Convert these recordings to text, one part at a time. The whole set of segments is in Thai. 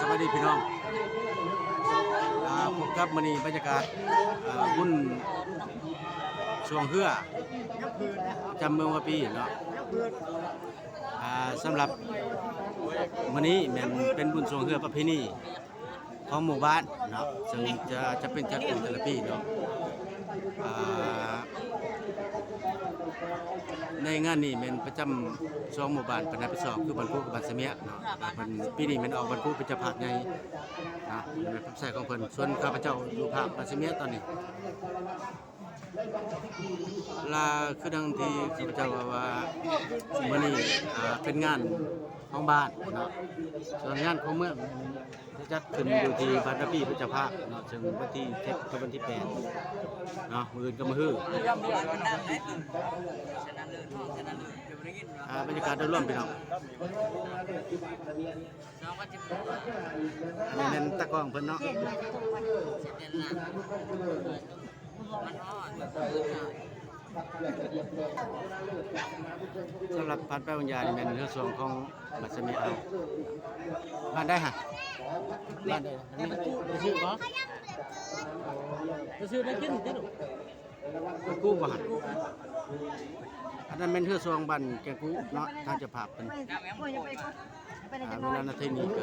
สวัสดีพี่น้องพบกับมณีบรรยากาศอ่าบุญช่วงเฮือจำเมืองวาปีเนาะอ่าสำหรับมณีแม่นเป็นบุญช่วงเฮือประเพณี ของหมู่บ้านเนาะซึ่งจะจะเป็นจัดขึ้นแต่ละปีเนาะในงานนี้แม่นประจำช่วงหมู่บ้านปนัดประสอบคือบ้านพุกับบ้านเสมียเนาะมันปีนี้ม่นออกบ้านพุเป็นจ้าภาพใหญ่นะเป็นภาพใส่ของเพิ่นส่วนข้าพเจ้าอยู่ภาคบ้านเสมียตอนนี้ลาคือดังที่ข้าพเจ้าว่าว่ามื้อนี้อ่เป็นงาน ของบ้านเนาะส่วนงานของเมืองจะจัดขึ้นอยู่ที่บ้านระปีพระเจ้าภาพเนาะซึ่งวันที่7กับวันที่8เนาะมืออื่นก็มื้อฮื้ออ่าบรรยากาศโดยรวมพี่น้องอันนี้เป็นตะกล้องเพิ่นเนาะ สร็จแล้วนะมันอ่อนสำหรับพันแป้วิญญาณนี่เป็นเรื่องส่วนของบัตรสมิเอาบ้านได้ฮะบ้านได้นี่ไปซื้อบ่ไปซื้อได้กินติลูกกู้บ่ฮะอันนั้นเป็นเรื่องส่วนบ้านแกกู้เนาะทางเจะภาพเป็น น้ำแอมโอยอ่าเวลานาทีนี้ก็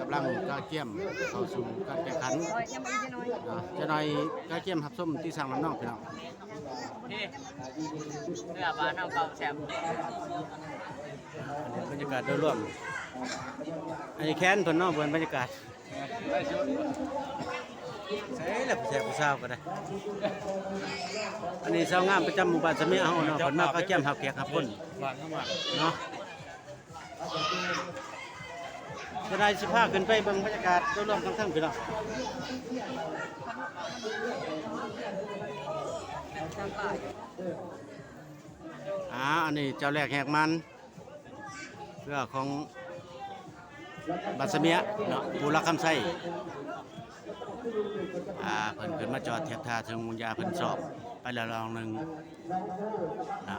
กำลังกาเกี่ยมเข้าสู่การแข่งขันยังไม่ได้น้อยอ่าจะหน่อยกาเกี่ยมหับส้มที่สั่งน้ำน้องพี่น้องนี่เนื้อปลาน้ำเก่าแซ่บบรรยากาศโดยรวมอันนี้แค้นเพิ่นเนาะเพิ่นบรรยากาศใส่แล้วแซ่บผู้สาวก็ได้ อันนี้สาวงามประจำหมู่บ้านสะเมียเฮาเนาะเพิ่นมาก็แก้มหับแขกหับคนเนาะ จะได้สิพาขึ้นไปเบิ่งบรรยากาศโดยรวมทั้งทั้งพี่น้องอ่าอันนี้เจ้าแรกแหกมันเพื่อของบัตเสมียเนาะผู้รักคำไส้อ่าเพิ่นขึ้นมาจอดเทียบท่าถึงมุญญาเพิ่นสอบ ไปล้วรองหนึ่งนะ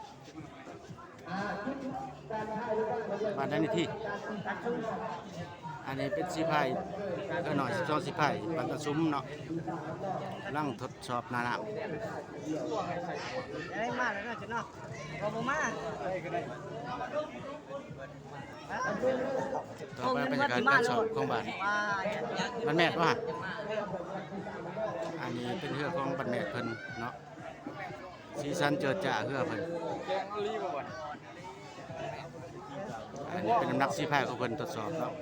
บ้านได้ในที่ อันนี้เป็นสีไผ่ก็หน่อยสิบสองสีไผ่ปันกระซุ้มเนาะร่างทดสอบหนาหนาวได้มาแล้วนะจุเนาะพอบ่มาต่อไปบรรยากาศการสอบของบ้านมาบ้านแม่ว่าอันนี้เป็นเรือของบ้านแม่เพิ่นเนาะสีสันเจิดจ้าเรือเพิ่นแกง อันนี้เป็นน้ำหนักสีไผ่ของเพิ่นทดสอบเนาะ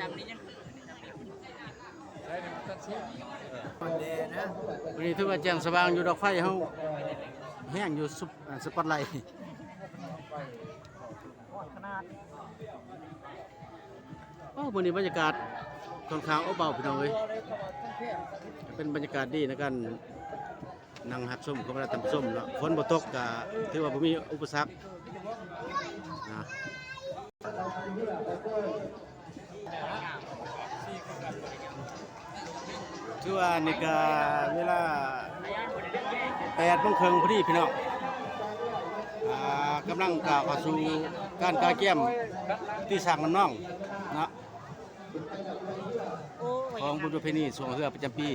จำนี้ยังใช้ในมันตัดสินวันนี้ถือว่าแจ้งสว่างอยู่ดอกไฟเฮาแห้งอยู่ซุปสปอตไลท์ขนาดโอ้มื้อนี้บรรยากาศค่อนข้างอบเบาพี่น้องเอ้ยเป็นบรรยากาศดีในการ นั่งหับส้มกับเราตำส้มเนาะฝนบ่ตกก็ถือว่าบ่มีอุปสรรคนะถือว่านี่ก็เวลา8โมงครึ่งพอดีพี่น้องกำลังกล่าวสู่การกาเกี่ยมที่สร้างน้ำน้องนะของบุญประเพณีสวงเรือประจำปี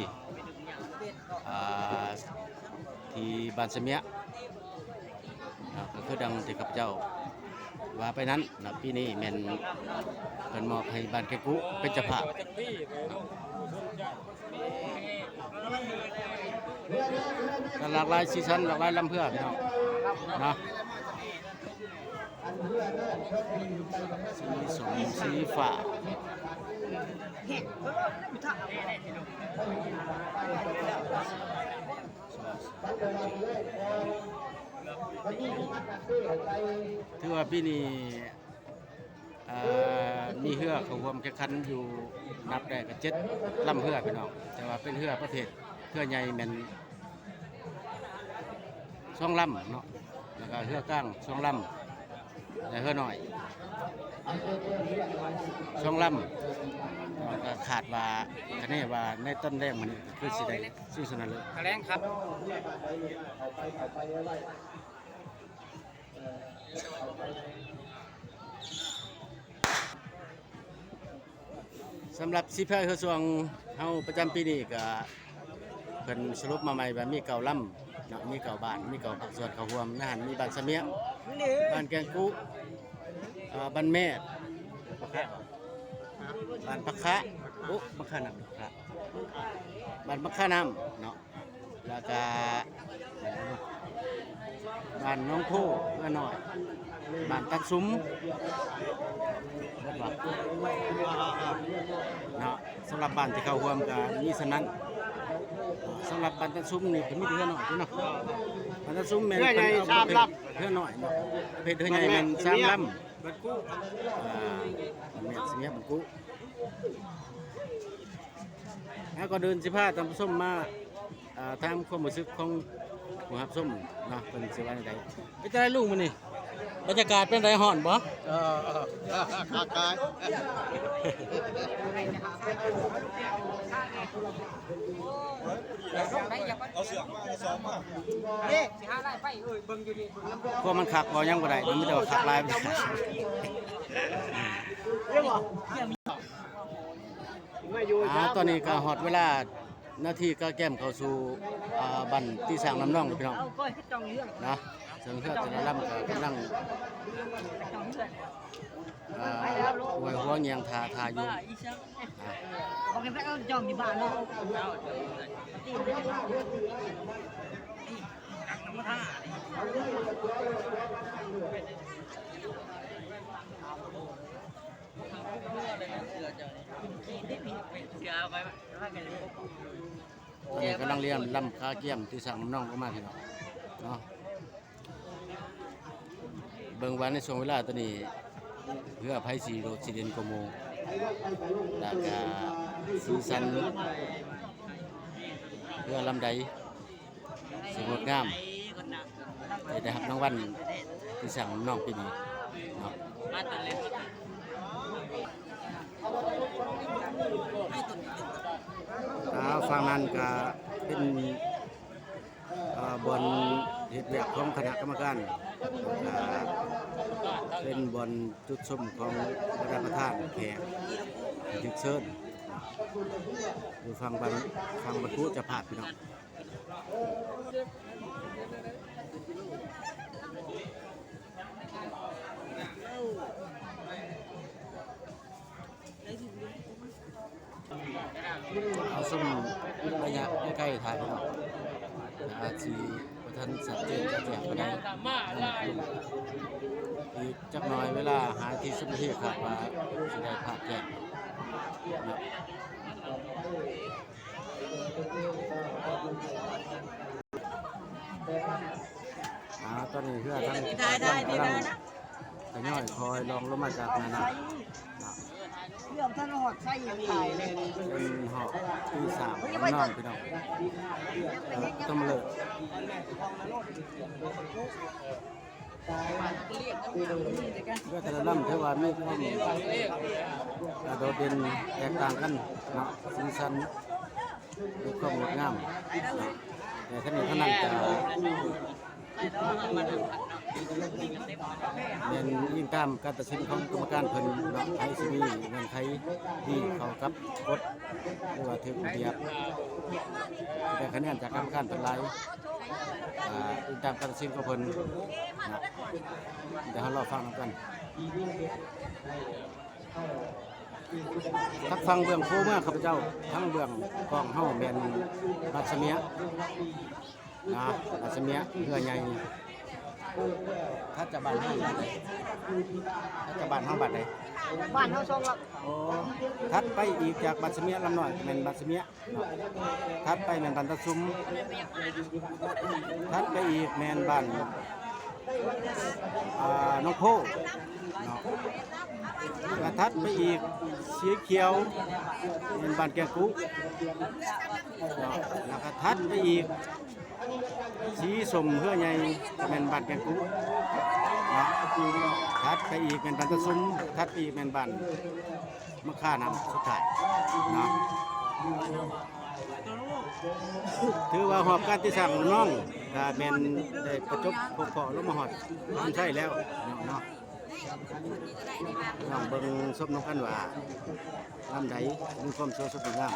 ที่บ้านเสมียนะก็คือดังที่ข้าพเจ้าว่าไปนั้นนะปีนี้แม่นเป็นมอบให้บ้านแกกุเป็นเจ้าภาพก็หลากหลายซีซันหลากหลายลำเพื่อพี่น้องเนาะสีสมสีฟ้า เห็ดเออไม่ทันสถือว่าปีนี้มีเฮือเขาควมแข่งขันอยู่นับได้ก็เจ็ดลำเฮือพี่น้องแต่ว่าเป็นเฮือประเภทเฮือใหญ่แมนช่องลำเนาะแล้วก็เฮือก้างช่องลำ และเฮือหน่อยช่องลำแล้วก็ขาดว่าคะแนนว่าในต้นแรกมันคือสิได้ชื่อสนันเลยแถลงครับสำหรับสิพายกระทรวงเฮาประจำปีนี้ก็เพิ่นสรุปมาใหม่ว่ามีเก่าล่ำเนาะมีเก่าบ้านมีเก่าผักสวนเขาหวมนะหันมีบ้านเสมียนี่ บ้านแกงกุบ้านแม่บ้านพักคะอุ๊บักขะน้ำพักคะบ้านพักคะน้ำเนาะแล้วก็บ้านน้องโพเอื้อน้อยบ้านตักซุ้มเนาะสำหรับบ้านที่เขารวมกับมีสนั้นำหรับบ้านตันซุ้มนี่ก็มีแต่เพื่อนหน่อยเนาะบ้านตันซุ้มแม่นเพื่อนใหญ่พิ่นสามลเพื่อนหน่อยเนาะเพชรเพื่อนใหญ่แม่นสามลำเบิดกู้อ่าแม่นสิเมียบันกุแล้วก็เดินสิพาตามส้มมาอ่าตามความรู้สึกของผู้รับส้มเนาะเป็นสิว่าจังไดไปจะได้ลุงมื้อนี่บรรยากาศเป็นไดฮ้อนบ่ เออเออขากาย นี่สิหาไล่ไปเอ้ยเบิ่งอยู่นี่เบิ่งลำบากพวกมันคักบ่ยังบ่ได้มันมีแต่ว่าคักหลายไปเรื่องบ่ไม่อยู่อ่าตอนนี้ก็ฮอดเวลาหน้าที่ก็แก้มเข้าสู่อ่าบันที่สร้างน้ำน่องพี่น้องเอาก้อยให้จองเรื่องนะ ซึ่งเพื่อแต่ละลำก็กำลังจองเรื่องอ่าหวยหัวเงียงทาทาอยู่อ่า บอกให้ไปเอาจองที่บ้านเนาะตอนนี้กำลังเรียนลำคาเกียมที่สร้างน้ำน่องก็มาพี่น้องเนาะ บิ่งวันในช่วงเวลาตอนนี้ เพื่อไผสีโรดสีเด่นกว่าหมูแล้วก็สีสันเพื่อลำใดสงดงามได้ได้รับรางวัลที่สั่งน้องปีนี้เนาะอ่าฟังนั้นก็เป็นบอลเหตุแบบของคณะกรรมการ เป็นบอลจุดชมของประประธานแขกถึกเชิญดูฟังบันฟังบรรทุจะผ่านพี่น้องเอาส้มระยะใกล้ๆถ่ายพี่น้องอาจีประทันสัตว์เจนจะแจกไปได้ กจักหน่อยเวลาหาที่สุดที่ครับว่าจะได้ภาพแจกนะอ่าตอนนี้เพื่อทั้งได้ได้ได้นะแต่ย่อยคอยลองลงมาจากนานาเรื่องท่านหอดใส่ยังถ่ายเลยเป็นหอบที่สามนองพี่น้องเอ่อต้องมาเลย เพื่อแต่ละลำเท่าว่ามีความกระโดดเด่นแตกต่างกันเนาะสีสันดูความงดงามแต่ขนาดขนาดจะ เรียนยิ่งตามการตัดสินของกรรมการเพิ่นเนาะไทยซีมีเงินไทยที่เขากับกฎหรือว่าถึงระเบียบแต่คะแนนจากกรรมการเป็นไรอ่ายิ่งตามการตัดสินของเพิ่นนะเดี๋ยวเรารอฟังกันทักฟังเบื้องโค้เมื่อข้าพเจ้า ทั้งเบื้องกองเฮาแมนรัศเมียนะรัศเมียเพื่อใหญ่ ถ้าจะบ้านเฮาบัดใดถ้าจะบ้านเฮาบัดใดบ้านเฮาซองละโอ้ทัดไปอีกจากบัตรเสมียลำหน่อยแม่นบัตรเสมียเนาะทัดไปแม่นบันตะซุมทัดไปอีกแม่นบ้านอ่าน้องโพเนาะ กระทัดไปอีกสีเขียวเป็นบานแกงกุแล้วก็ทัดไปอีกสีสมเพื่อใหญ่เป็นบานแกงกุนะทัดไปอีกเป็นบานตะซุมทัดไปอีกเป็นบานมะข่านำสุดท้ายนะถือว่าหอบการที่สั่งน้องถ้าแมนได้ประจบพบเพาะลงมาหอดมันใช่แล้วเนาะ น้องเบิ่งซบน้องกันว่าลำใดมีความสวยสดงาม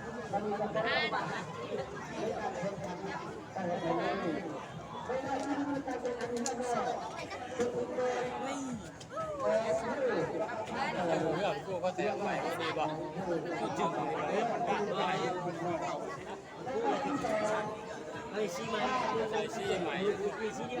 เรื่องกูก็แตกไปก็ดีบ่กูจึงเลยมันบ้านหลายเฮ้ยซีไหมใส่ซีใหม่มีซีเดีย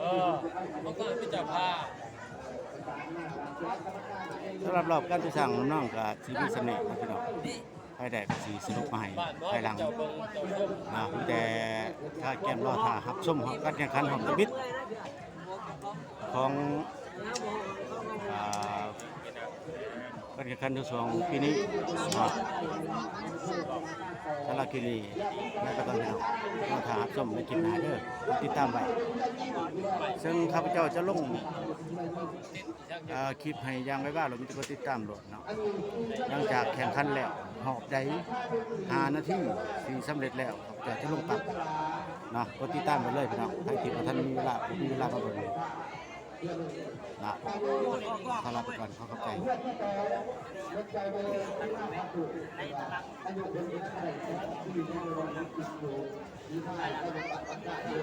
เออมันก็พิจารณาสำหรับรอบการที่สั่งน้องกับทีวีเสน่ห์นพี่น้องภายแดกสีสรุปมาให้บ้านน้อยภายหลังเจ้าเบิ่งเจ้าชมนะแต่ถ้าแก้มรอท่าหับส้มของการแข่งขันของตะบิดของ อ่าการแข่งขันที่สองปีนี้นะสำหรับปีแล้วก็ต้องพี่น้องรอท่าหับส้มในคลิปหน้าเด้อติดตามไว้ซึ่งข้าพเจ้าจะลงคลิปให้ยังไว้ว่าเรามีแต่คนติดตามโหลดเนาะหลังจากแข่งขันแล้วหอบใจหานาที่ที่สำเร็จแล้วจะจะลงตับเนาะกดติดตามไปเลยพี่น้องใครติดว่าท่านมีเวลามีเวลามาเบิ่ง นะขอลาไปก่อนขอขอบใจ